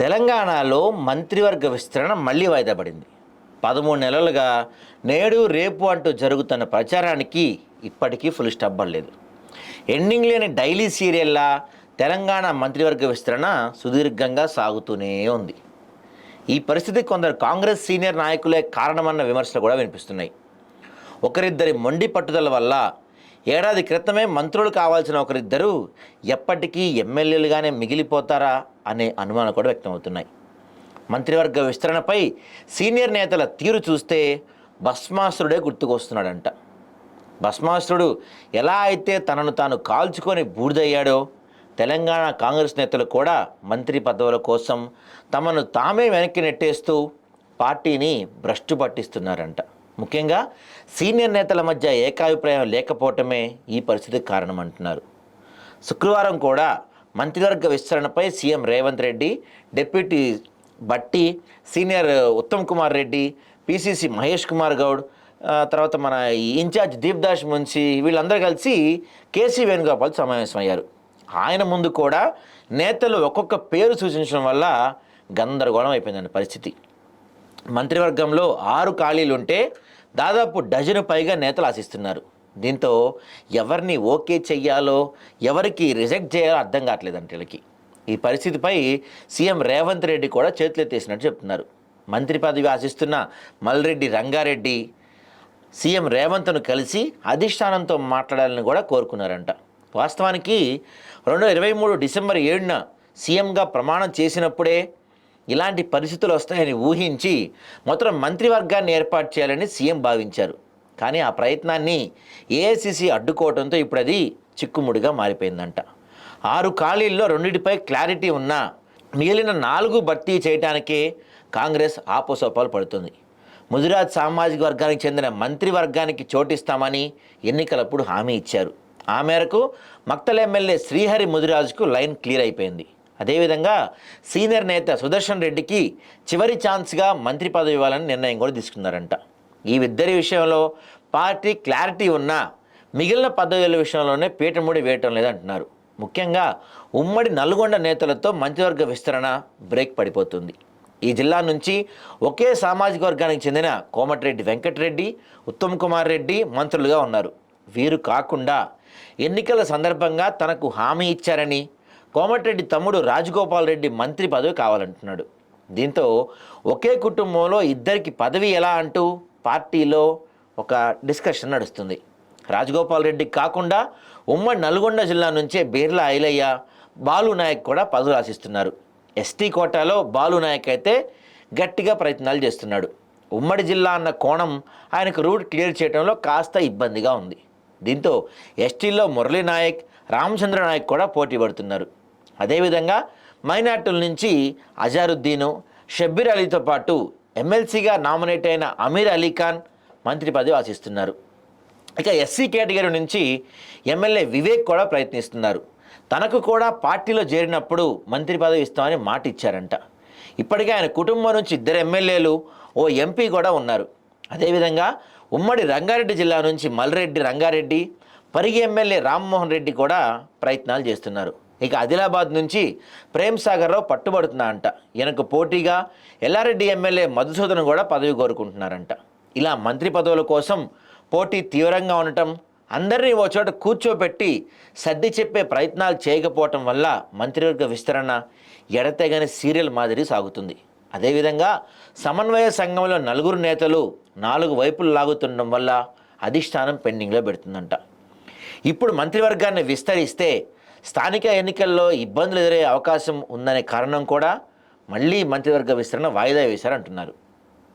తెలంగాణలో మంత్రివర్గ విస్తరణ మళ్ళీ వాయిదా పడింది. పదమూడు నెలలుగా నేడు రేపు అంటూ జరుగుతున్న ప్రచారానికి ఇప్పటికీ ఫుల్ స్టాప్ పడలేదు. ఎండింగ్ లేని డైలీ సీరియల్లా తెలంగాణ మంత్రివర్గ విస్తరణ సుదీర్ఘంగా సాగుతూనే ఉంది. ఈ పరిస్థితి కొందరు కాంగ్రెస్ సీనియర్ నాయకులే కారణమన్న విమర్శలు కూడా వినిపిస్తున్నాయి. ఒకరిద్దరి మొండి పట్టుదల వల్ల ఏడాది క్రితమే మంత్రులు కావాల్సిన ఒకరిద్దరు ఎప్పటికీ ఎమ్మెల్యేలుగానే మిగిలిపోతారా? అనే అనుమానాలు కూడా వ్యక్తమవుతున్నాయి. మంత్రివర్గ విస్తరణపై సీనియర్ నేతల తీరు చూస్తే భస్మాసురుడే గుర్తుకొస్తున్నాడంట. భస్మాసురుడు ఎలా అయితే తనను తాను కాల్చుకొని బూడిదయ్యాడో తెలంగాణ కాంగ్రెస్ నేతలు కూడా మంత్రి పదవుల కోసం తమను తామే వెనక్కి నెట్టేస్తూ పార్టీని భ్రష్టు పట్టిస్తున్నారంట. ముఖ్యంగా సీనియర్ నేతల మధ్య ఏకాభిప్రాయం లేకపోవటమే ఈ పరిస్థితికి కారణం అంటున్నారు శుక్రవారం కూడా మంత్రివర్గ విస్తరణపై CM Revanth Reddy deputy Batti senior Uttam Kumar Reddy PCC Mahesh Kumar Goud తర్వాత మన ఇన్ఛార్జ్ దీప్దాస్ మున్సి వీళ్ళందరూ కలిసి కేసీ వేణుగోపాల్ సమావేశమయ్యారు. ఆయన ముందు కూడా నేతలు ఒక్కొక్క పేరు సూచించడం వల్ల గందరగోళం అయిపోయిందండి పరిస్థితి. మంత్రివర్గంలో ఆరు ఖాళీలుంటే దాదాపు డజను పైగా నేతలు ఆశిస్తున్నారు. దీంతో ఎవరిని ఓకే చెయ్యాలో ఎవరికి రిజెక్ట్ చేయాలో అర్థం కావట్లేదంట వీళ్ళకి. ఈ పరిస్థితిపై సీఎం రేవంత్ రెడ్డి కూడా చేతులెత్తేసినట్టు చెప్తున్నారు. మంత్రి పదవి ఆశిస్తున్న మల్రెడ్డి రంగారెడ్డి సీఎం రేవంత్ను కలిసి అధిష్టానంతో మాట్లాడాలని కూడా కోరుకున్నారంట. వాస్తవానికి రెండు ఇరవై మూడు డిసెంబర్ ఏడున సీఎంగా ప్రమాణం చేసినప్పుడే ఇలాంటి పరిస్థితులు వస్తాయని ఊహించి మొత్తం మంత్రివర్గాన్ని ఏర్పాటు చేయాలని సీఎం భావించారు. కానీ ఆ ప్రయత్నాన్ని ఏఐసిసి అడ్డుకోవడంతో ఇప్పుడు అది చిక్కుముడిగా మారిపోయిందంట. ఆరు ఖాళీల్లో రెండింటిపై క్లారిటీ ఉన్నా మిగిలిన నాలుగు భర్తీ చేయడానికే కాంగ్రెస్ ఆపోసోపాలు పడుతుంది. ముదిరాజ్ సామాజిక వర్గానికి చెందిన మంత్రి వర్గానికి చోటిస్తామని ఎన్నికలప్పుడు హామీ ఇచ్చారు. ఆ మేరకు మక్తల్ ఎమ్మెల్యే శ్రీహరి ముదిరాజుకు లైన్ క్లియర్ అయిపోయింది. అదేవిధంగా సీనియర్ నేత సుదర్శన్ రెడ్డికి చివరి ఛాన్స్గా మంత్రి పదవి ఇవ్వాలని నిర్ణయం కూడా తీసుకున్నారంట. ఈ ఇద్దరి విషయంలో పార్టీ క్లారిటీ ఉన్నా మిగిలిన పదవుల విషయంలోనే పీఠముడి వేయటం లేదంటున్నారు. ముఖ్యంగా ఉమ్మడి నల్గొండ నేతలతో మంత్రివర్గ విస్తరణ బ్రేక్ పడిపోతుంది. ఈ జిల్లా నుంచి ఒకే సామాజిక వర్గానికి చెందిన కోమటిరెడ్డి వెంకటరెడ్డి ఉత్తమ్ కుమార్ రెడ్డి మంత్రులుగా ఉన్నారు. వీరు కాకుండా ఎన్నికల సందర్భంగా తనకు హామీ ఇచ్చారని కోమటిరెడ్డి తమ్ముడు రాజగోపాల్ రెడ్డి మంత్రి పదవి కావాలంటున్నాడు. దీంతో ఒకే కుటుంబంలో ఇద్దరికి పదవి ఎలా అంటూ పార్టీలో ఒక డిస్కషన్ నడుస్తుంది. రాజగోపాల్ రెడ్డి కాకుండా ఉమ్మడి నల్గొండ జిల్లా నుంచే బీర్లా ఐలయ్య బాలు నాయక్ కూడా పదవులు ఆశిస్తున్నారు. ఎస్టీ కోటాలో బాలు నాయక్ అయితే గట్టిగా ప్రయత్నాలు చేస్తున్నాడు. ఉమ్మడి జిల్లా అన్న కోణం ఆయనకు రూట్ క్లియర్ చేయడంలో కాస్త ఇబ్బందిగా ఉంది. దీంతో ఎస్టీలో మురళీ నాయక్ రామచంద్ర నాయక్ కూడా పోటీ పడుతున్నారు. అదేవిధంగా మైనార్టీల నుంచి అజారుద్దీను షబ్బీర్ అలీతో పాటు ఎమ్మెల్సీగా నామినేట్ అయిన అమీర్ అలీ ఖాన్ మంత్రి పదవి ఆశిస్తున్నారు. ఇక ఎస్సీ కేటగిరీ నుంచి ఎమ్మెల్యే వివేక్ కూడా ప్రయత్నిస్తున్నారు. తనకు కూడా పార్టీలో చేరినప్పుడు మంత్రి పదవి ఇస్తామని మాట ఇచ్చారంట. ఇప్పటికే ఆయన కుటుంబం నుంచి ఇద్దరు ఎమ్మెల్యేలు ఓ ఎంపీ కూడా ఉన్నారు. అదేవిధంగా ఉమ్మడి రంగారెడ్డి జిల్లా నుంచి మల్రెడ్డి రంగారెడ్డి పరిగి ఎమ్మెల్యే రామ్మోహన్ రెడ్డి కూడా ప్రయత్నాలు చేస్తున్నారు. ఇక ఆదిలాబాద్ నుంచి ప్రేమ్ సాగర్రావు పట్టుబడుతున్నా అంట. ఈయనకు పోటీగా ఎల్లారెడ్డి ఎమ్మెల్యే మధుసూదన్ కూడా పదవి కోరుకుంటున్నారంట. ఇలా మంత్రి పదవుల కోసం పోటీ తీవ్రంగా ఉండటం అందరినీ ఓ చోట కూర్చోబెట్టి సర్ది చెప్పే ప్రయత్నాలు చేయకపోవటం వల్ల మంత్రివర్గ విస్తరణ ఎడతెగని సీరియల్ మాదిరి సాగుతుంది. అదేవిధంగా సమన్వయ సంఘంలో నలుగురు నేతలు నాలుగు వైపులు లాగుతుండడం వల్ల అధిష్టానం పెండింగ్లో పెడుతుందంట. ఇప్పుడు మంత్రివర్గాన్ని విస్తరిస్తే స్థానిక ఎన్నికల్లో ఇబ్బందులు ఎదురయ్యే అవకాశం ఉందనే కారణం కూడా మళ్ళీ మంత్రివర్గ విస్తరణ వాయిదా వేశారంటున్నారు.